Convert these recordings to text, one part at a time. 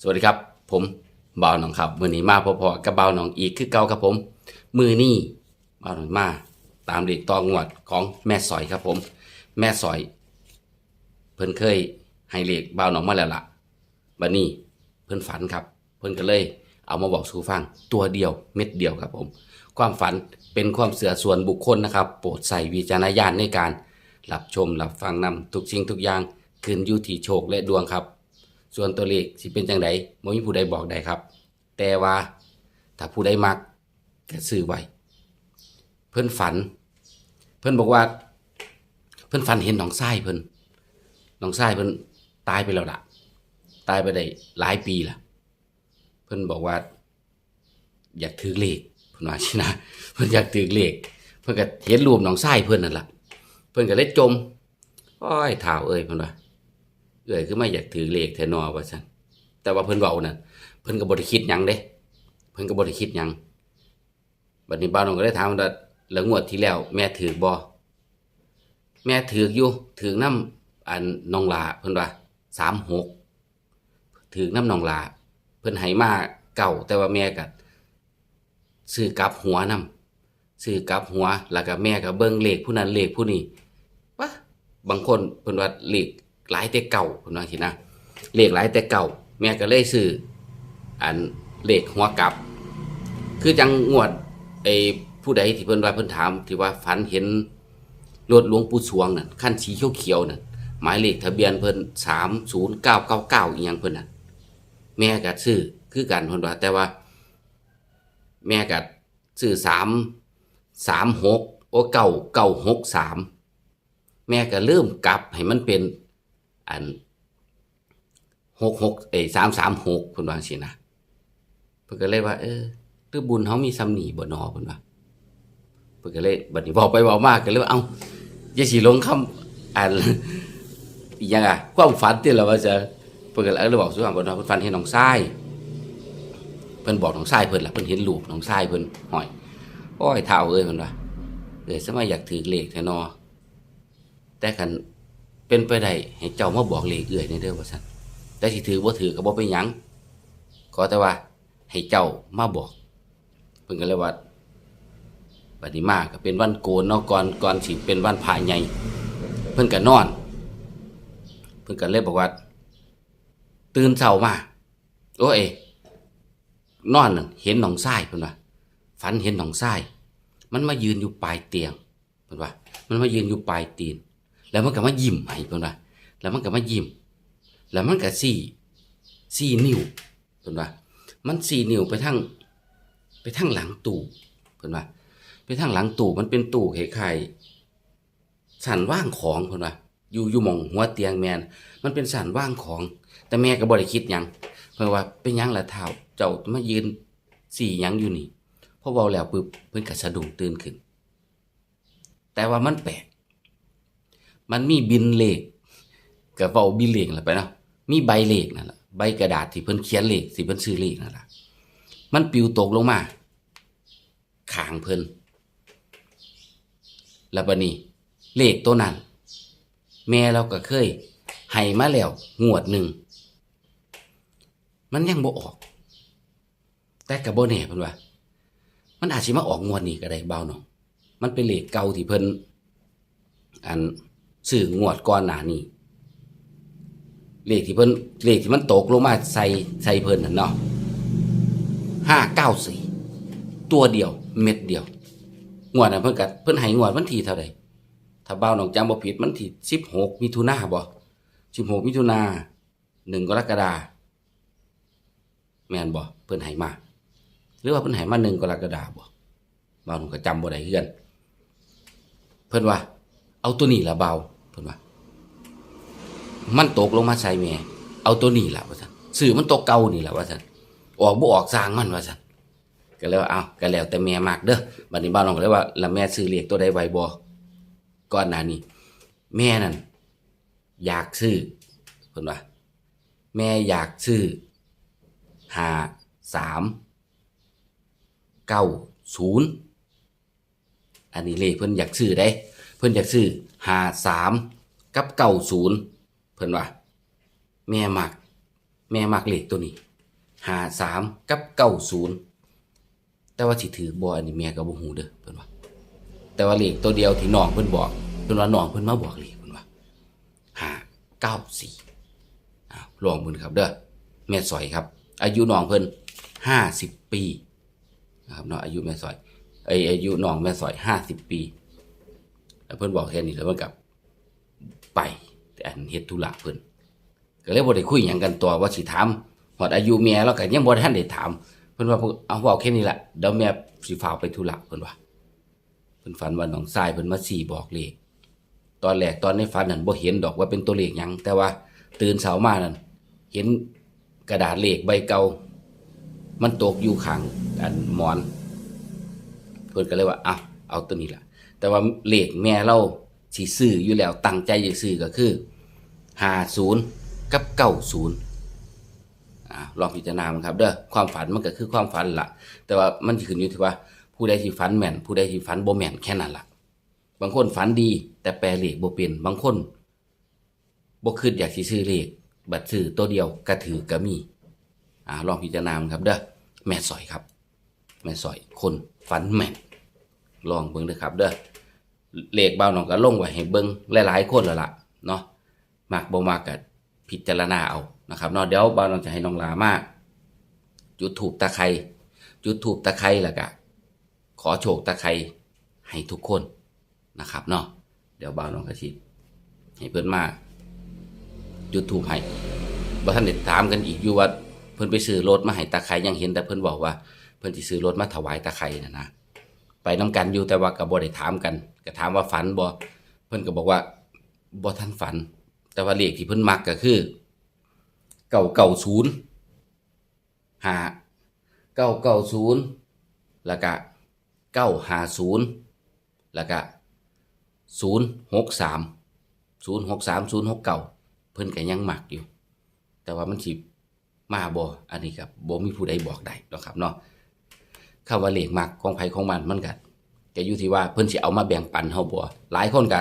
สวัสดีครับ ผมบ่าวหนองครับมือนี้มาพอๆกับบ่าวหนองอีกคือเก่าครับผม มือนี้บ่าวหนองมาตามเด็กตองวดของแม่สอยครับผม แม่สอย เพิ่นเคยให้เลขบ่าวหนองมาแล้วล่ะบัดนี้เพิ่นฝันครับ เพิ่นก็เลย เอามาบอกสู่ฟังตัวเดียวเม็ดเดียวครับผม ความฝันเป็นความเสื่อส่วนบุคคลนะครับ โปรดใส่วิจารณญาณในการรับชมรับฟังนำทุกสิ่งทุกอย่างขึ้นอยู่ที่โชคและดวงครับ ส่วนตัวเลขสิเป็นจังไดบ่มีผู้ใดบอกได้ครับ แต่ว่าถ้าผู้ใดมักก็ซื้อไว้ เพิ่นฝัน เพิ่นบอกว่า เพิ่นฝันเห็นน้องชายเพิ่นน้องชายเพิ่นตายไปแล้วล่ะ ตายไปได้หลายปีละเพิ่นบอกว่า อยากถือเลขเพิ่นว่าชินะ เพิ่นอยากถือเลข เพิ่นก็เห็นรูปน้องชายเพิ่นนั่นล่ะ เพิ่นก็เลยจม โอ้ยท้าเอ้ยเพิ่นว่า เอ้ยคือไม่อยากถือเลขแทนอว่าซั่นแต่ว่าเพิ่นเว้านั่นเพิ่นก็บ่ได้คิดหยังเด้ เพิ่นก็บ่ได้คิดหยังบัดนี้บ้านน้องก็ได้ถามว่าแล้วงวดที่แล้ว แม่ถือบ่แม่ถืออยู่ถือน้ำอันน้องลาเพิ่นว่า36ถือน้ำน้องลาเพิ่นให้มาเก่าแต่ว่าแม่ก็ซื้อกลับหัวนํซื้อกลับหัว แล้วก็แม่ก็เบิ่งเลขผู้นั้นเลขผู้นี้วะบางคนเพิ่นว่าเลข หลายแต่เก่าเพิ่นว่าสินะเลขหลายแต่เก่าแม่ก็เลยซื้ออันเลขหัวกลับ คือจังงวดไอ้ผู้ใดที่เพิ่นว่าเพิ่นถามที่ว่าฝันเห็นรถหลวงปู่สวงนั่นคันสีเขียวๆนั่นหมายเลขทะเบียนเพิ่น30999อีหยังเพิ่นน่ะ แม่ก็ซื้อคือกันเพิ่นว่า แต่ว่า แม่ก็ซื้อ3 36โอ้เก้าเก้าหกสามแม่ก็เริ่มกลับให้มันเป็น อันหกหกเอ้สามสามหกเพิ่นว่าจังซี่นะเพิ่นก็เลยว่า เออหรือบุญเฮามีซ้ำนีบ่นอเพิ่นว่าเพิ่นก็เลยบัดนี้บอกไปบอกมากก็เลยว่าเอ้าอย่าสิลงคำอันยังอะความฝันที่เราว่าจะเพิ่นก็เลยบอกสู่ฟังบ่นอเพิ่นฝันเห็นน้องชายเพิ่อนบอกน้องชายเพิ่อนละเพิ่อนเห็นรูปน้องชายเพิ่อนห้อยโอ้ยเฒ่าเอ้ยเพิ่นว่าเอ้ยสมัยอยากถือเลขแท้นอแต่คัน เป็นไปได้ให้เจ้ามาบอกเลขเอื้อยในเด้อว่าซั่นแต่สิถือบ่ถือก็บ่เป็นหยังขอแต่ว่าให้เจ้ามาบอกเพิ่นก็เลยว่าบัดนี้มาก็เป็นวันโกนเนาะก่อนก่อนสิเป็นวันพระใหญ่เพิ่นก็นอน เพิ่นก็เลยบอกว่า ตื่นเช้ามาโอ้ยนอนนั่นเห็นหนองทรายเพิ่นว่าฝันเห็นหนองทรายมันมายืนอยู่ปลายเตียงเพิ่นว่า มันมายืนอยู่ปลายตีน แล้วมันก็มายิ้มให้เพิ่นว่าแล้วมันก็มายิ้ม แล้วมันก็สี่สี่นิ้วเพิ่นว่า มันสี่นิ้วไปทางไปทางหลังตู้เพิ่นว่า ไปทางหลังตู้มันเป็นตู้คล้ายๆสันว่างของเพิ่นว่าอยู่อยู่มองหัวเตียงแมนมันเป็นสันว่างของ แต่แม่ก็บ่ได้คิดหยังเพิ่นว่าเป็นหยังละเท้าเจ้ามายืนสี่หยังอยู่นี่พอเว้าแล้วปึ๊บเพิ่นก็สะดุ้งตื่นขึ้น แต่ว่ามันแปลก มันมีบินเลขก็เว้าบินเลขล่ะไรไปเนาะมีใบเลขนั่นแหละใบกระดาษที่เพิ่นเขียนเลขที่เพิ่นซื้อเลขนั่นแหละมันปิวตกลงมาขางเพิ่นแล้วบัดนี้ เลขตัวนั้น แม่เราก็เคยให้มาแล้วงวดหนึ่งมันยังบ่ออก แต่ก็บ่แน่เพิ่นว่า มันอาจสิมาออกงวดนี้ก็ได้เบาหน่องมันเป็นเลขเก่าที่เพิ่นอัน ซื้องวดก่อนหน้านี้เลขที่เพิ่นเลขที่มันตกลงมาใส่ใส่เพิ่นนั่นเนาะห้าเก้าสี่ตัวเดียว เม็ดเดียวงวดนั้นเพิ่นกัดเพิ่นให้งวดวันที่เท่าใดถ้าเบ้าหนองจำบ่ผิดมันที่สิบหกมิถุนาบ่สิบหกมิถุนาหนึ่งกรกฎาแม่นบ่เพิ่นให้มา หรือว่าเพิ่นให้มาหนึ่งกรกฎาบ่เบ้าหนองก็จำบ่ได้คือน เพิ่นว่า เอาตัวนี้ละเบา พิ่นว่า มันตกลงมาใส่แม่เอาตัวนี้ล่ะว่าซั่นสื่อมันตกเก่านี่ล่ะว่าซั่นออกบ่ออกสร้างมันว่าซั่นก็เลยว่าเอาก็แล้วแต่แม่มากเด้อบัดนี้บ้านน้องก็เลยว่าแล้วแม่ซื้อเลขตัวใดไว้บ่ก่อนหน้านี้ แม่นั่นอยากซื้อเพิ่นว่า แม่อยากซื้อห้าสามเก้าศูนย์อันนี้เลขเพิ่นอยากซื้อได้ เพิ่นอยากซื้อหาสามกับเก้าศูนย์เพิ่นว่า แม่มัก แม่มักเลขตัวนี้หาสามกับเก้าศูนย์แต่ว่าสิถือบ่อันนี้แม่ก็บ่ฮู้เด้อเพิ่นว่า แต่ว่าเลขตัวเดียวที่น้องเพิ่นบอกเพิ่นว่าน้องเพิ่นมาบอกเลขเพิ่นว่าหาเก้าสี่ลองเพิ่นครับเด้อแม่สอยครับ อายุน้องเพิ่นห้าสิบปีนะครับเนาะอายุแม่สอยไออายุน้องแม่สอยห้าสิบปี แล้วเพิ่อนบอกแค่นี้แล้วมันกับไปแต่อันเฮ็ดธุระเพิ่อนก็เลยบ่ได้คุยหยังกันต่อว่าสิถามฮอดอายุแม่แล้วก็ยังบ่ทันได้ถาม เพิ่นว่าเอาเว้าแค่นี้แหละเดี๋ยวแม่สิฝาไปธุระเพิ่นว่าเพิ่นฝันว่าน้องทรายเพิ่นมาสี่บอกเลขตอนแรกตอนในฝันนั้นบ่เห็นดอกว่าเป็นตัวเลขหยังแต่ว่าตื่นเช้ามานั้นเห็นกระดาษเลขใบเก่ามันตกอยู่ข้างอันหมอน เพิ่นก็เลยว่าอะเอาตัวนี้ล่ะ แต่ว่าเลขแม่เราสิซื้ออยู่แล้วตั้งใจจะซื้อก็คือ50กับ90อ่าลองพิจารณาครับเด้อความฝันมันก็คือความฝันล่ะแต่ว่ามันขึ้นอยู่ที่ว่า ผู้ใดที่ฝันแม่น ผู้ใดที่ฝันบ่แม่นแค่นั้นล่ะบางคนฝันดี แต่แปลเลขบ่เป็นบางคนบ่คิดอยากสิซื้อเลขบัดซื้อตัวเดียวก็ถือก็มีอ่าลองพิจารณาครับเด้อแม่สอยครับ แม่สอยคนฝันแม่น ลองเบิ่งเด้อครับ เด้อเลขเบาหนองก็ลงไว้ให้เบิ่งหลายๆคนแล้วล่ะเนาะมักบ่มักก็พิจารณาเอานะครับเนาะเดี๋ยวเบาหนองจะให้น้องลามาจุดถูกตะไคร้จุดถูกตะไคร้แล้วก็ขอโชคตะไคร้ให้ทุกคนนะครับเนาะเดี๋ยวบ่าน้องกระชิดให้เพิ่นมาจุดถูกให้บ่ทันได้ถามกันอีกอยู่ว่าเพิ่นไปซื้อรถมาให้ตะไคร้ยังเห็นแต่เพิ่นบอกว่าเพิ่นสิซื้อรถมาถวายตะไคร้นะนะ ไปนํกันอยู่แต่ว่าก็บ่ได้ถามกันก็ถามว่าฝันบ่เพิ่นก็บอกว่าบ่ทันฝัน แต่ว่าเลขที่เพิ่นมักก็คือ990 5 990แล้วก็เก้าหาศูนย์แล้วก็ศูนย์หกสามศูนย์หกสามศูนย์หกเก้าเพิ่นก็ยังหมักอยู่ แต่ว่ามันสิมาบ่อันนี้ครับบ่มีผู้ใดบอกได้หรอครับเนาะ คำว่าเลขมักของไผของมันมันก็ก็อยู่ที่ว่าเพิ่นสิเอามาแบ่งปันเฮาบ่หลายคนก็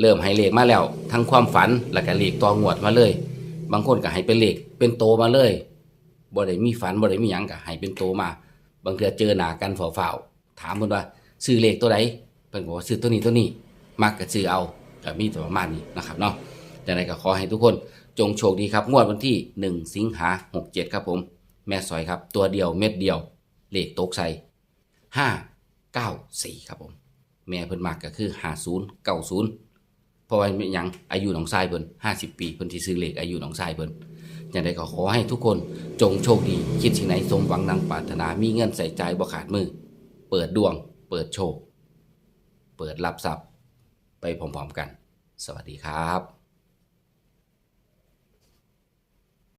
เริ่มให้เลขมาแล้ว ทั้งความฝันแล้วก็เลขต่องวดมาเลย บางคนก็ให้เป็นเลขเป็นโตมาเลยบ่ได้มีฝันบ่ได้มีหยังก็ให้เป็นโตมา บางเทื่อเจอหน้ากันฝ่าวๆถามเพิ่นว่าซื้อเลขตัวใดเพิ่นบอกว่าซื้อตัวนี้ตัวนี้ มักก็ซื้อเอาก็มีแต่ประมาณนี้นะครับเนาะจังไดก็ขอให้ทุกคนจงโชคดีครับงวดวันที่ 1 สิงหา67 ครับผม แม่สอยครับ ตัวเดียวเม็ดเดียว เลขตกใส่594ครับผม แม่เพิ่นมักก็คือ50 90เพราะว่าเป็นยังอายุหนองชายเพิ่น50ปีเพิ่นสิซื้อเลขอายุหนองชายเพิ่นอย่างไรก็ขอให้ทุกคนจงโชคดี คิดสิ่งไหนสมหวังดังปรารถนามีเงินใส่ใจบ่ขาดมือ เปิดดวง เปิดโชค เปิดรับทรัพย์ ไปพร้อมๆกัน สวัสดีครับ